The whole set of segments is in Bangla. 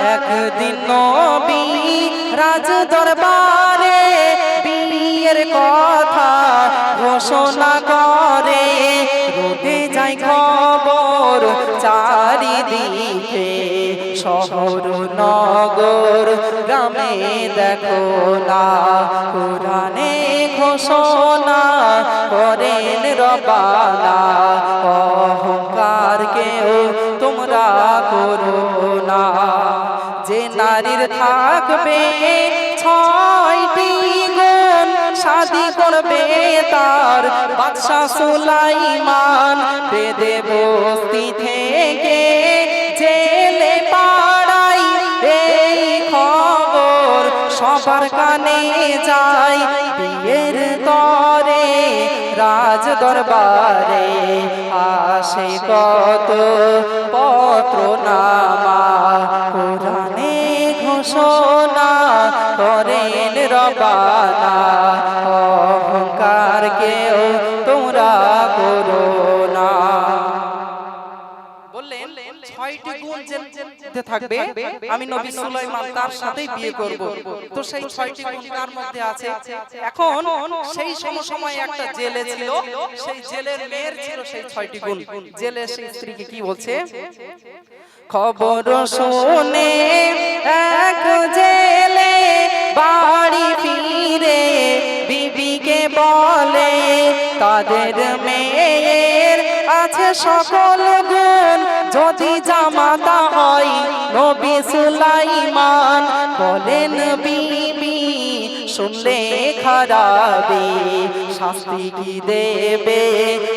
একদিন নবী রাজ দরবারে বিয়ের কথা ঘোষণা করে। রোদে যায় খবর চারিদিকে। শহর, নগর, গ্রামে দেখো না। কোরআনে ঘোষণা করেন রবানা। অহংকার নারীর থাকবে ছয়টি গুণ, শাদি করবে তার বাদশা সুলাইমান। বেদে বস্তি থেকে জেলে পাড়াই এই খবর সবার কানে যায়। বিয়ের তরে রাজ দরবারে আসে কত পত্র নামা কোরআনে ঘোষণা করেন রবানা। অহংকার কেউ তোমরা করো না। ছয়টি থাকবে। আমি নবী সুলাইমান তার সাথেই বিয়ে করব। তো সেই ছয়টি গুণ কার মধ্যে আছে? এখন সেই সময় একটা জেলে ছিল। সেই জেলের মেয়ের ছিল সেই ছয়টি গুণ। জেলে সেই স্ত্রীকে কি বলছে? খবর শুনে, এক জেলে বাড়ি ফিরে বিবিকে বলে, তাদের মেয়ের আছে সকল গুণ, যদি জামাতা হয় নবী সুলাইমান বলেন বিবি। শুনলে খারাপে শাস্তি কি দেবে?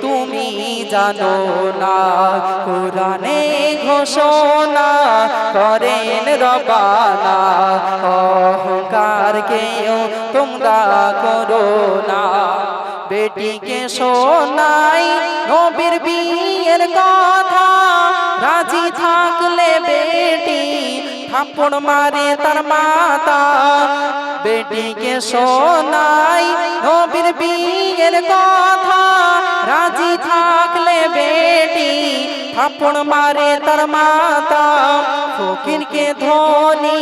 তুমি জানো না। কোরআনে ঘোষণা করেন রবানা অহংকার কেউ তোমরা করো না। বেটিকে শোনাই নবীর বিয়ের কথা। রাজি থাকলে থাপ্পড় মারে তার মাতা। বেটিকে শোনাই নবীর বিয়ের কথা। রাজি থাকলে বেটি থাপ্পড় মারে তার মাতা। ফকিরকে ধনী,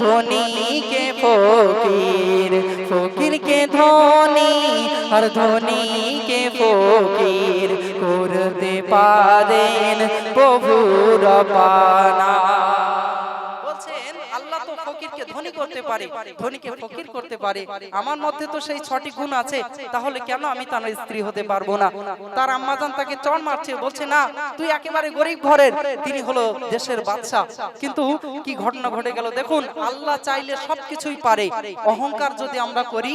ধনীকে ফকির। ফকিরকে ধনী আর ধনীকে ফকির করতে পারেন প্রভুর পানা ধনী করতে পারে ধনীকে ফকির করতে পারে। আমার মধ্যে তো সেই ছটি গুণ আছে তাহলে কেন আমি তার স্ত্রী হতে পারব না? তার আম্মাজান তাকে চড় মারছে বলছে না তুই একেবারে গরিব ঘরের তিনি হলো দেশের বাদশা। কিন্তু কি ঘটনা ঘটে গেল? দেখুন আল্লাহ চাইলে সবকিছুই পারে। অহংকার যদি আমরা করি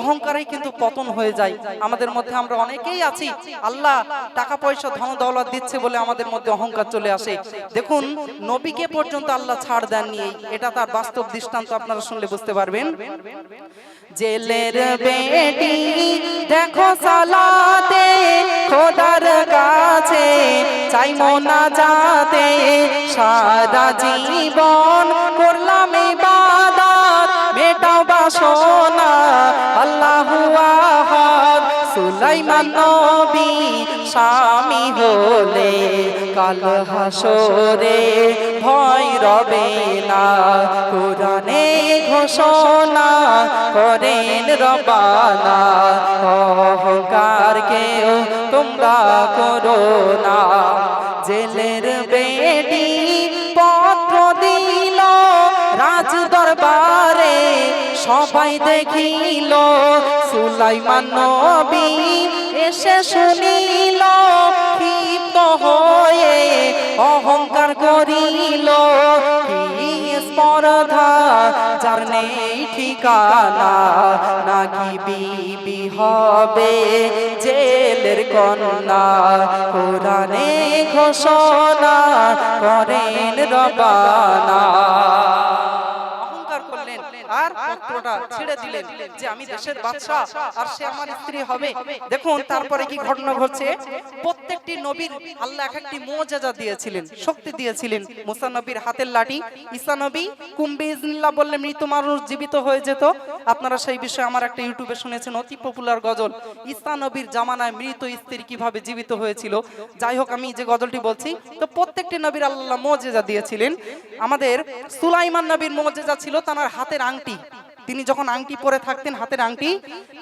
অহংকারেই কিন্তু পতন হয়ে যায়। আমাদের মধ্যে আমরা অনেকেই আছি। আল্লাহ টাকা পয়সা ধন দৌলত দিচ্ছে বলে আমাদের মধ্যে অহংকার চলে আসে। দেখুন নবীকে পর্যন্ত আল্লাহ ছাড় দেননি। এটা তার বাস্তব দৃষ্টান্ত। আপনারা শুনলে বুঝতে পারবেন। জেলের বেটি, দেখো সালাতে, খোদার কাছে চাই মোনা যাতে সারা জীবন করলাম ইবাদত, মেটাও বাসনা, আল্লাহু আহাদ। সুলাইমান নবী স্বামী হলে কাল হাসরে ভয় রবে না। কোরআনে ঘোষণা করেন রবানা অহংকার কেউ তোমরা করো না। জেলের বেটি পত্র দিল, রাজ দরবারে সবাই দেখিল। সুলাইমান নবী এসে শুনিল, ক্ষিপ্ত হয়ে অহংকার করিল। স্পর্ধা, যার নেই ঠিকানা, নাকি বিবি হবে জেলের কন্যা? কোরআনে ঘোষণা করেন রবানা। পুরোটা ছেড়ে দিলেন যে আমি দেশের বাদশা আর সে আমার স্ত্রী হবে। দেখুন, তারপরে কি ঘটনা ঘটছে? প্রত্যেকটি নবীর আল্লাহ এক একটি মোজাজা দিয়েছিলেন, শক্তি দিয়েছিলেন। মুসা নবীর হাতের লাঠি, ঈসা নবী কুম্বি ইজনিল্লাহ বললে মৃত মানুষ জীবিত হয়ে যেত। আপনারা সেই বিষয়ে আমার একটা ইউটিউবে শুনেছেন, অতি পপুলার গজল। ঈসা নবীর জামানায় মৃত স্ত্রী কীভাবে জীবিত হয়েছিল? যাই হোক, আমি যে গজলটি বলছি, তো প্রত্যেকটি নবীর আল্লাহ মোজেজা দিয়েছিলেন। আমাদের সুলাইমান নবীর মোজেজা ছিল তার হাতের আংটি। তিনি যখন আংটি পরে থাকতেন, হাতের আংটি,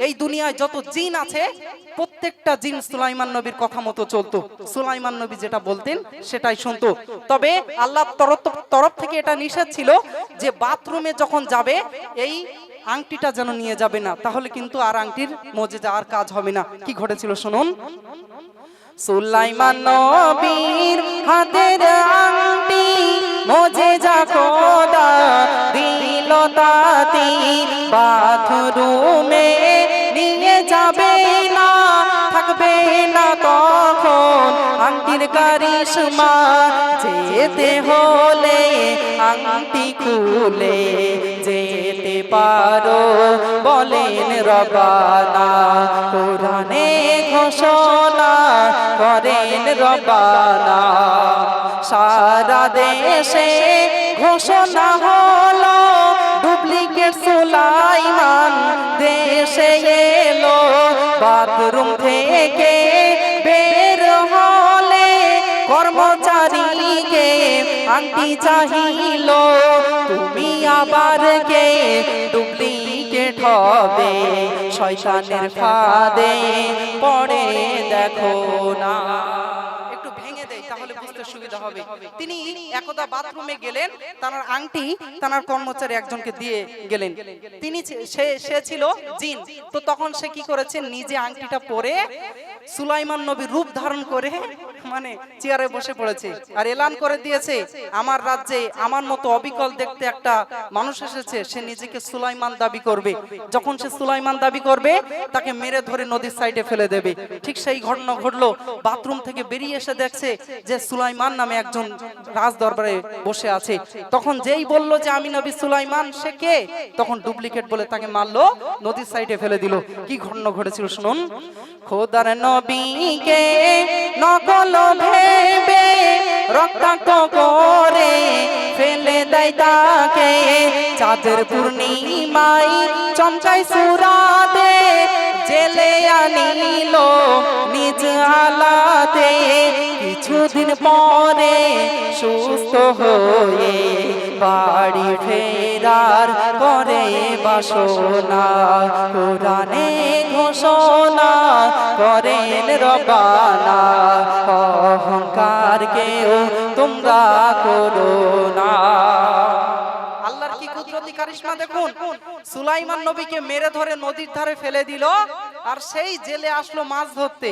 এই দুনিয়ায় যত জিন আছে, প্রত্যেকটা জিন সুলাইমান নবীর কথা মতো চলতো। সুলাইমান নবী যেটা বলতেন, সেটাই শুনতো। তবে আল্লাহ তরফ থেকে এটা নিষেধ ছিল যে বাথরুমে যখন যাবে, এই আংটিটা যেন নিয়ে যাবে না। তাহলে কিন্তু আর আংটির মজে যাওয়ার কাজ হবে না। কি ঘটেছিল শুনুন? সুলাইমান নবীর হাতের আংটি মজে যা খোদা দিল তাতি বাথরুমে নিয়ে যাবে না, থাকবে না তখন আংটির কারিশমা। যেতে হলে আংটি খুলে যেতে পারো, বলেন রবানা। কোরআনে ঘোষণা করেন রবানা। সারা দেশে ঘোষণা হলো ডুপ্লিকেট সুলাইমান দেশে এলো। বাথরুম থেকে বের হলে কর্মচারীকে আংটি চাহিল। তুমি আবার কে? ডুপ্লিকেট হবে। শয়তানের ফাঁদে পড়ে দেখো না। বুঝতে সুবিধা হবে। তিনি একদা বাথরুমে গেলেন তার আংটি তার কর্মচারী একজনকে দিয়ে গেলেন। তিনি সে সে ছিল জিন। তো তখন সে কি করেছে? নিজে আংটিটা পরে সুলাইমান নবী রূপ ধারণ করে মানে চেয়ারে বসে পড়েছে আর এলান করে দিয়েছে, আমার রাজ্যে আমার মতো অবিকল দেখতে একটা মানুষ এসেছে, সে নিজেকে সুলাইমান দাবি করবে। যখন সে সুলাইমান দাবি করবে, তাকে মেরে ধরে নদীর সাইডে ফেলে দেবে। ঠিক সেই ঘটনা ঘটলো, বাথরুম থেকে বেরিয়ে এসে দেখছে যে সুলাইমান নামে একজন রাজ দরবারে বসে আছে। তখন যেই বলল যে, আমি নবী সুলাইমান, সে কে? তখন ডুপ্লিকেট বলে তাকে মারলো, নদীর সাইডে ফেলে দিল। কি ঘটনা ঘটেছিল শুনুন? খোদার নবীকে নকল ভেবে রক্তাক্ত করে ফেলে দেয় তাকে। চাঁদের পূর্ণিমাই চমচাই সুরাতে জেলে আনিল নিজ আলাতে কিছুদিন পরে সুস্থ হয়ে বাড়ি ফেরার করে বাসনা, কোরআনে ঘোষণা করেন রবানা। অহংকার কেউ তোমরা করো না। কারিশমা দেখুন, সুলাইমান নবীকে মেরে ধরে নদীর ধারে ফেলে দিল, আর সেই জেলে আসলো মাছ ধরতে।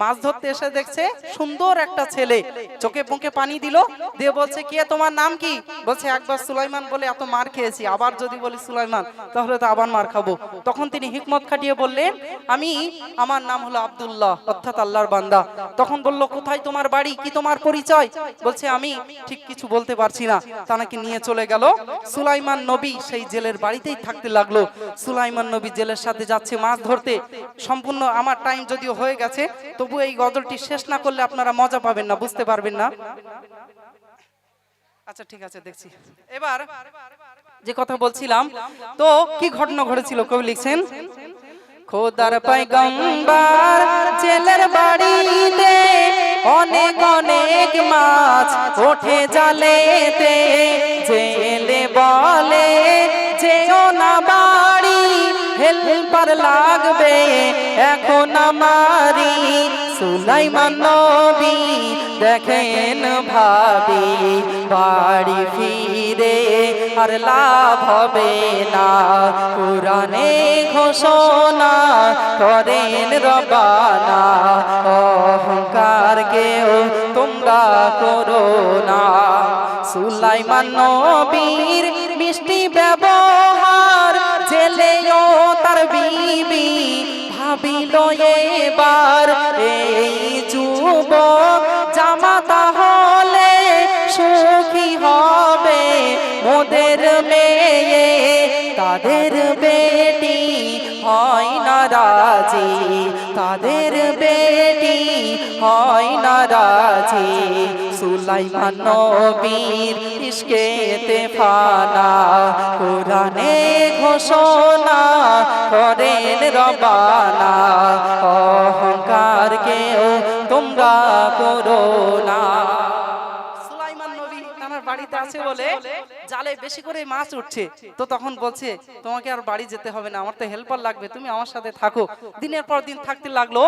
মাছ ধরতে এসে দেখছে সুন্দর একটা ছেলে, চোখে মুখে পানি দিল, দিয়ে বলছে, কে তোমার নাম কি? বলছে, একবার সুলাইমান বলে এত মার খেয়েছি, আবার যদি বলি সুলাইমান, তাহলে তো আবার মার খাব। তখন তিনি হিকমত খাটিয়ে বললেন, আমি, আমার নাম হলো আব্দুল্লাহ, অর্থাৎ আল্লাহর বান্দা। তখন বলল, কোথায় তোমার বাড়ি? কি তোমার পরিচয়? বলছে, আমি ঠিক কিছু বলতে পারছি না। তা নাকি নিয়ে চলে গেল। সুলাইমান নবী সেই জেলের বাড়িতেই থাকতে লাগল। সুলাইমান নবী জেলের সাথে যাচ্ছে মাছ ধরতে। সম্পূর্ণ আমার টাইম যদিও হয়ে গেছে, তবু এই গজলটি শেষ না করলে আপনারা মজা পাবেন না, বুঝতে পারবেন না। আচ্ছা ঠিক আছে, দেখছি। এবার যে কথা বলছিলাম, তো কি ঘটনা ঘটেছিল, কবি লিখছেন? খোদার পাইগম্বার জেলের বাড়িতে অনেক অনেক মাছ ওঠে জালেতে। জেলে বলে, যেও না বাড়ি, হেল্পার লাগবে এখন আমারি। সুলাইমান নবী দেখেন ভাবি, বাড়ি ফিরে আর লাভ হবে না। পুরানে ঘোষণা করেন রবানা অহংকার কেউ তোমরা করো না। সুলাইমান নবীর মিষ্টি ব্যবহার জেলেও তার বিবি ভাবিল এবার, এই যুবক জামাতা হলে সুখী হবে মোদের মেয়ে, তাদের বেটি হয় না রাজি, তাদের বেটি হয় না রাজি। সুলাইমান নবীর ইশকেতে ফানা, কোরআনে ঘোষণা করেন রবানা অহংকার কেউ তোমরা করো না। সুলাইমান নবী তার বাড়িতে আছে বলে জালে বেশি করে মাছ উঠছে। তো তখন বলছে, তোমাকে আর বাড়ি যেতে হবে না, আমার তো হেল্পার লাগবে, তুমি আমার সাথে থাকো। দিনের পর দিন থাকতে লাগল।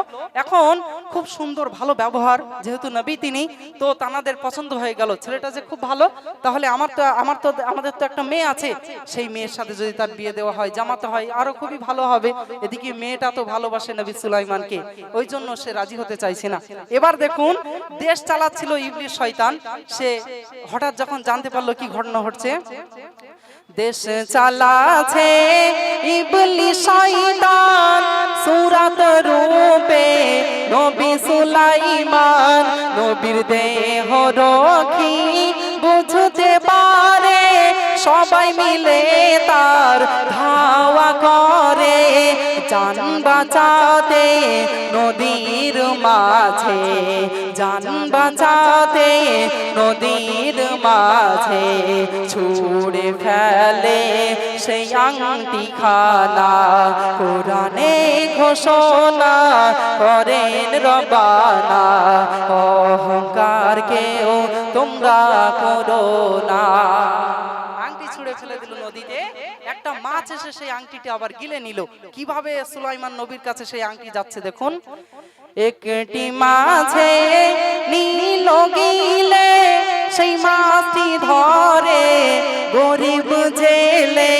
এখন খুব সুন্দর, ভালো ব্যবহার, যেহেতু নবী তিনি, তো তানাদের পছন্দ হয়ে গেল। ছেলেটা যে খুব ভালো, তাহলে আমার তো আমার তো, আমাদের তো একটা মেয়ে আছে। সেই মেয়ের সাথে যদি তার বিয়ে দেওয়া হয়, জামাতে হয়, আরও খুবই ভালো হবে। এদিকে মেয়েটা তো ভালোবাসে নবী সুলাইমানকে, ওই জন্য সে রাজি হতে চাইছে না। এবার দেখুন, দেশ চালাচ্ছিল ইবলিশ শয়তান। সে হঠাৎ যখন জানতে পারল কি ঘটনা ঘটছে দেশ চালাছে ইবলি শয়তান, সুরাত রূপে নবী সুলাইমান। নবীর দেহ রক্ষী বুঝতে পারে, সবাই মিলে তার ধাওয়া করে। জান বাঁচাতে নদীর মাঝে, জান বাঁচাতে নদীর মাঝে, ছুড়ে ফেলে সেই আংটি খানা কোরআনে ঘোষণা করেন রবানা অহংকার কেউ তোমরা করো না আংটি ছুঁড়ে ফেলে দিল নদীতে মাছ এসে সেই আংটিটি আবার গিলে নিল। কীভাবে সুলাইমান নবীর কাছে সেই আংটি যাচ্ছে দেখুন। একটি মাছে নীল গিলে, সেই মাছটি ধরে গরিব জেলে।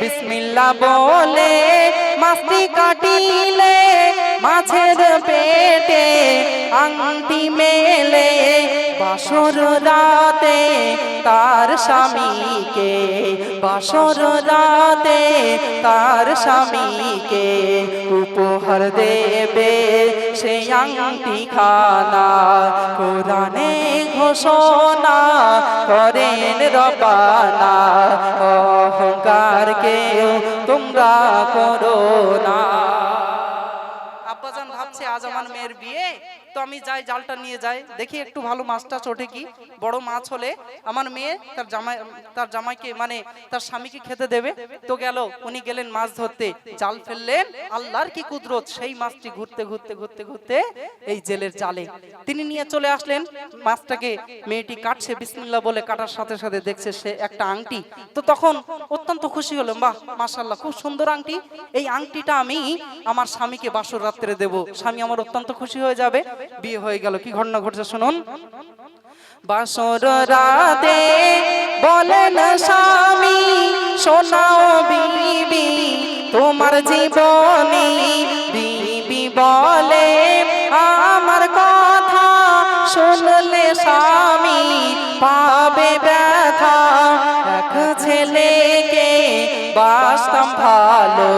বিসমিল্লা বলে মাছটি কাটিলে, মাছের পেটে আংটি মেলে। বাসর রাতে তার স্বামীকে, বাসর রাতে তার স্বামীকে উপহার দেবে সে আংটি খানা কোরআনে ঘোষণা করেন রবানা অহংকার কেউ তোমরা করো না। আব্বাজান ভাবছে, আজ আমার মেয়ের বিয়ে? তো আমি যাই, জালটা নিয়ে যাই। দেখি একটু ভালো মাছটা চটে কি? বড় মাছ হলে আমার মেয়ে তার জামাই, তার জামাইকে মানে তার স্বামীকে খেতে দেবে। তো গেল, উনি গেলেন মাছ ধরতে। জাল ফেললেন, আল্লাহর কি কুদরত? সেই মাছটি ঘুরতে ঘুরতে ঘুরতে ঘুরতে এই জেলের জালে। তিনি নিয়ে চলে আসলেন। মাছটাকে মেয়েটি কাটছে, বিসমিল্লাহ বলে কাটার সাথে সাথে দেখছে সে একটা আংটি। তো তখন অত্যন্ত খুশি হলাম, বাহ মাশাল্লাহ খুব সুন্দর আংটি। এই আংটিটা আমি আমার স্বামীকে বাসর রাত্রে দেব। স্বামী আমার অত্যন্ত খুশি হয়ে যাবে। বিয়ে হয়ে গেল কি ঘটনা ঘটছে শুনুন। বাসর রাতে বলেন স্বামী শোনাও বিবি তোমার জীবনী বিবি বলে আমার কথা শুনলে স্বামী পাবে ব্যথা। এক ছেলেকে বাসতাম ভালো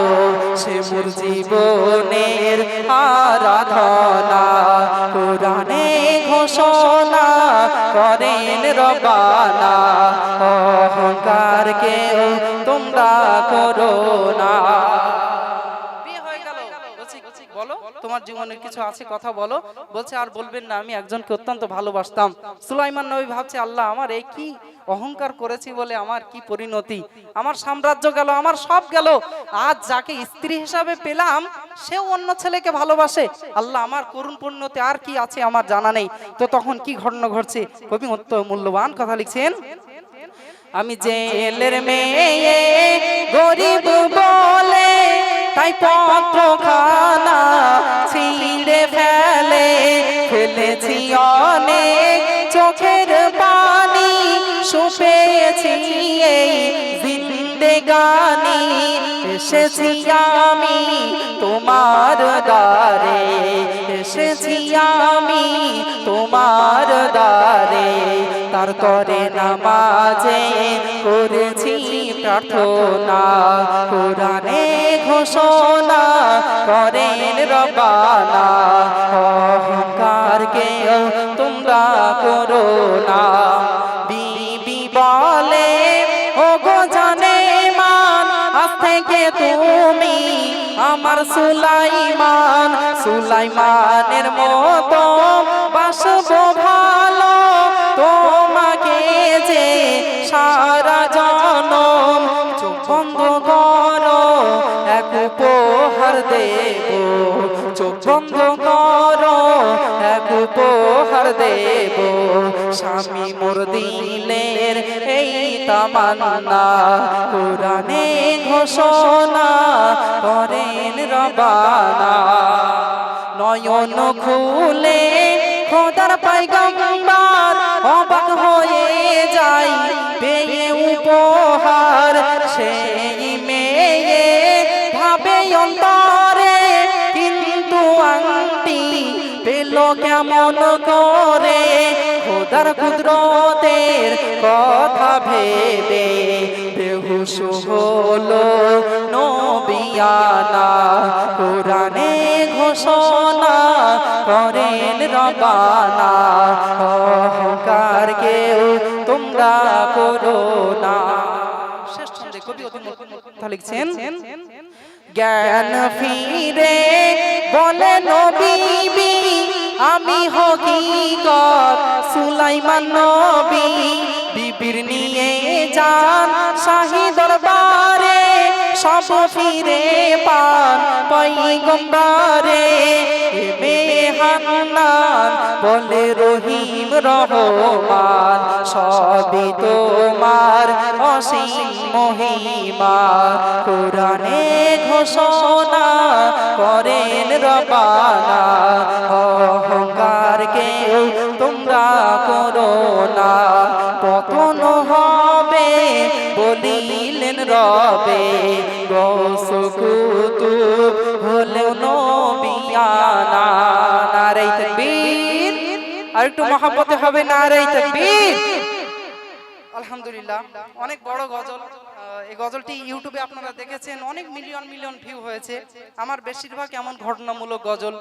সে মোর জীবনের আরাধনা। কোরআনে ঘোষণা তোমার জীবনের কিছু আছে, কথা বলো। বলছে, আর বলবেন না, আমি একজনকে অত্যন্ত ভালোবাসতাম। সুলাইমান নবী ভাবছে, আল্লাহ, আমার এই কি অহংকার করেছি বলে আমার কি পরিণতি? আমার সাম্রাজ্য গেল, আমার সব গেল। আজ যাকে স্ত্রী হিসাবে পেলাম, সেও অন্য ছেলেকে ভালোবাসে। আল্লাহ, আমার করুণ পরিণতি আর কি আছে আমার জানা নেই। তো তখন কি ঘটনা ঘটছে? কবি অত্য মূল্যবান কথা লিখছেন, আমি জেলের মেয়ে, গরিব বলে তাই পত্র খানা ছিঁড়ে ফেলে, ফেলেছি অনেক চোখের পানি সুপেছি এই এসেছি আমি তোমার দ্বারে, এসেছি আমি তোমার দ্বারে। তার করে নামাজে করেছি প্রার্থনা, কোরআনে ঘোষণা করেন রবানা অহংকার কেউ তোমরা করো না। বিবি বলে ও গো জানে মান মাছ থেকে তুমি আমার সুলাইমান। সুলাইমানের মতো বাসব ভালো, তোমাকে যে সারা জনম চোখ বন্ধ উপহার দেব। চোখ বন্ধ করো, এক উপহার দেব। স্বামী মোর দিলের এই তামান্না। কোরআনে ঘোষণা করেন রবানা। নয়ন খুলে খোদার পাইগম্বার অবাক হয়ে যাই পেয়ে উপহার সেই মেয়ে। কেমন করে খোদার কুদরতের কথা ভেবে বেহুশ হলো নবিয়ানা কোরআনে ঘোষণা করেন রবানা অহংকার কেউ তোমরা করো না। লিখছেন, জ্ঞান ফিরে বলে নবী হকিকত, সুলাইমান নবী বিবির নিয়ে যান, শাহী দরবারে সব ফিরে পান পৈগম্বরে এমে হান্নান বলে রহিম রহমান, সবই তোমার অসীম মহিমা। কোরআনে ঘোষণা করেন রবানা একটু হবে নারাই তাকবীর। আলহামদুলিল্লাহ অনেক বড় গজল। এই গজলটি ইউটিউবে আপনারা দেখেছেন অনেক মিলিয়ন মিলিয়ন ভিউ হয়েছে। আমার বেশিরভাগ এমন ঘটনামূলক গজল।